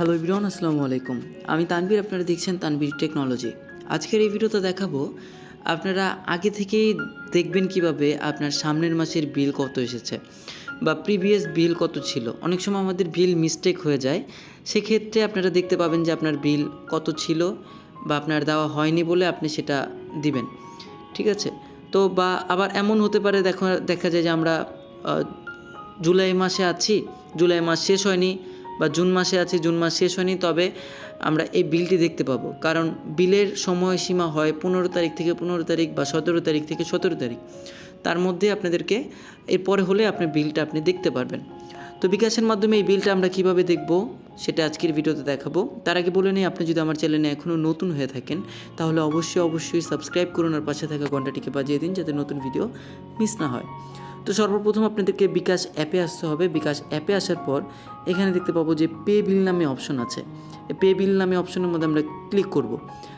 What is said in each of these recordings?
Hello ইব্রাহন আসসালামু আলাইকুম। আমি তানবীর আপনারা দেখছেন তানবীর টেকনোলজি। আজকের এই ভিডিওতে দেখাবো, আপনারা আগে থেকেই দেখবেন কীভাবে আপনার সামনের মাসের বিল কত এসেছে বা প্রিভিয়াস বিল কত ছিল। অনেক সময় আমাদের বিল মিস্টেক হয়ে যায়, সেক্ষেত্রে আপনারা দেখতে পাবেন যে আপনার বিল কত ছিল বা আপনার দেওয়া হয়নি বলে আপনি সেটা দিবেন। ঠিক আছে? তো বা আবার এমন হতে পারে, দেখা দেখা যায় যে আমরা জুলাই মাসে আছি, জুলাই মাস শেষ হয়নি বা জুন মাসে আছি, জুন মাস শেষ হয়নি, তবে আমরা এই বিলটি দেখতে পাবো। কারণ বিলের সময়সীমা হয় পনেরো তারিখ থেকে পনেরো তারিখ বা সতেরো তারিখ থেকে সতেরো তারিখ। তার মধ্যে আপনাদেরকে এরপরে হলে আপনার বিলটা আপনি দেখতে পারবেন। তো বিকাশের মাধ্যমে এই বিলটা আমরা কীভাবে দেখব সেটা আজকের ভিডিওতে দেখাবো। তার আগে বলে নিই, আপনি যদি আমার চ্যানেলে এখনও নতুন হয়ে থাকেন, তাহলে অবশ্যই অবশ্যই সাবস্ক্রাইব করুন আর পাশে থাকা ঘন্টাটিকে বাজিয়ে দিন যাতে নতুন ভিডিও মিস না হয়। তো সর্বপ্রথম আপনাদেরকে বিকাশ অ্যাপে আসতে হবে। বিকাশ অ্যাপে আসার পর এখানে দেখতে পাবো যে পে বিল নামে অপশন আছে। পে বিল নামে অপশনের মধ্যে আমরা ক্লিক করব।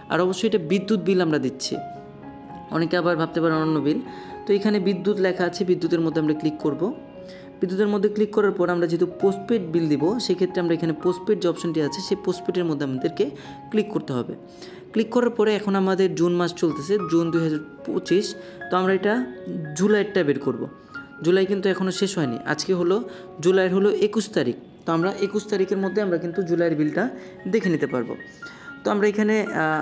আর অবশ্যই এটা বিদ্যুৎ বিল আমরা দিচ্ছি। অনেকে আবার ভাবতে পারেন অন্য বিল। তো এখানে বিদ্যুৎ লেখা আছে, বিদ্যুতের মধ্যে আমরা ক্লিক করব। বিদ্যুতের মধ্যে ক্লিক করার পর আমরা যেহেতু পোস্টপেড বিল দিব, সেক্ষেত্রে আমরা এখানে পোস্টপেড যে অপশনটি আছে, সেই পোস্টপেডের মধ্যে আমাদেরকে ক্লিক করতে হবে। ক্লিক করার পরে এখন আমাদের জুন মাস চলতেছে, জুন দুই হাজার পঁচিশ। তো আমরা এটা জুলাইয়েরটা বের করব। জুলাই কিন্তু এখনও শেষ হয়নি। আজকে হলো, জুলাইয়ের হলো একুশ তারিখ। তো আমরা একুশ তারিখের মধ্যে আমরা কিন্তু জুলাইয়ের বিলটা দেখে নিতে পারব। তো আমরা এখানে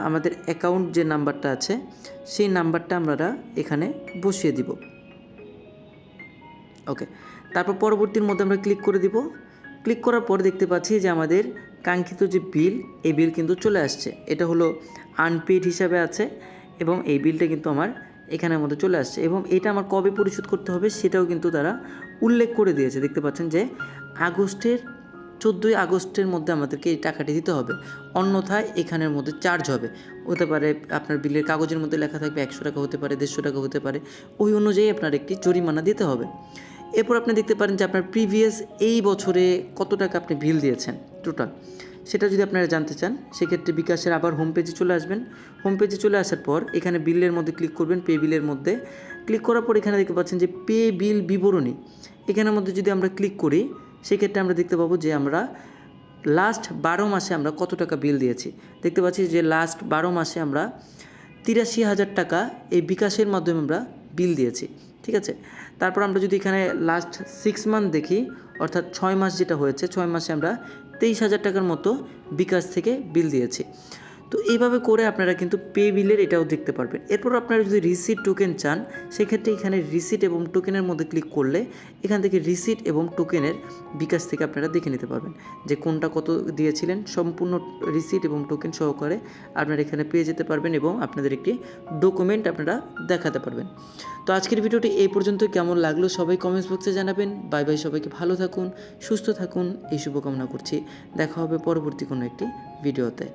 আমাদের অ্যাকাউন্ট যে নাম্বারটা আছে, সেই নাম্বারটা আমরা এখানে বসিয়ে দিব। ওকে তারপর পরবর্তীর মধ্যে আমরা ক্লিক করে দিব। ক্লিক করার পর দেখতে পাচ্ছি যে আমাদের কাঙ্ক্ষিত যে বিল, এই বিল কিন্তু চলে আসছে। এটা হলো আনপেড হিসাবে আছে এবং এই বিলটা কিন্তু আমার এখানের মধ্যে চলে আসছে এবং এটা আমার কবে পরিশোধ করতে হবে সেটাও কিন্তু তারা উল্লেখ করে দিয়েছে। দেখতে পাচ্ছেন যে আগস্টের, চোদ্দোই আগস্টের মধ্যে আমাদেরকে এই টাকাটি দিতে হবে। অন্যথায় এখানের মধ্যে চার্জ হবে। হতে পারে আপনার বিলের কাগজের মধ্যে লেখা থাকবে একশো টাকা হতে পারে, দেড়শো টাকা হতে পারে। ওই অনুযায়ী আপনার একটি জরিমানা দিতে হবে। এরপর আপনি দেখতে পারেন যে আপনার প্রিভিয়াস এই বছরে কত টাকা আপনি বিল দিয়েছেন টোটাল সেটা যদি আপনারা জানতে চান, সেক্ষেত্রে বিকাশের আবার হোম পেজে চলে আসবেন। হোম পেজে চলে আসার পর এখানে বিলের মধ্যে ক্লিক করবেন পে বিলের মধ্যে। ক্লিক করার পর এখানে দেখতে পাচ্ছেন যে পে বিল বিবরণী। এখানের মধ্যে যদি আমরা ক্লিক করি, সেক্ষেত্রে আমরা দেখতে পাবো যে আমরা লাস্ট বারো মাসে আমরা কত টাকা বিল দিয়েছি। দেখতে পাচ্ছি যে লাস্ট বারো মাসে আমরা তিরাশি হাজার টাকা এই বিকাশের মাধ্যমে আমরা বিল দিয়েছি। ঠিক আছে? তারপর আমরা যদি এখানে লাস্ট সিক্স মান্থ দেখি, অর্থাৎ ছয় মাস যেটা হয়েছে, ছয় মাসে আমরা তেইশ হাজার টাকার মতো বিকাশ থেকে বিল দিয়েছি। তো এইভাবে করে আপনারা কিন্তু পে বিলের এটাও দেখতে পারবেন। এরপর আপনারা যদি রিসিট টোকেন চান, সেক্ষেত্রে এখানে রিসিট এবং টোকেনের মধ্যে ক্লিক করলে এখান থেকে রিসিট এবং টোকেনের বিকাশ থেকে আপনারা দেখে নিতে পারবেন যে কোনটা কত দিয়েছিলেন। সম্পূর্ণ রিসিট এবং টোকেন সহকারে আপনারা এখানে পেয়ে যেতে পারবেন এবং আপনাদের একটি ডকুমেন্ট আপনারা দেখাতে পারবেন। তো আজকের ভিডিওটি এই পর্যন্ত। কেমন লাগল সবাই কমেন্টস বক্সে জানাবেন। বাই বাই সবাইকে। ভালো থাকুন, সুস্থ থাকুন। এই শুভকামনা করছি। দেখা হবে পরবর্তী কোনো একটি ভিডিওতে।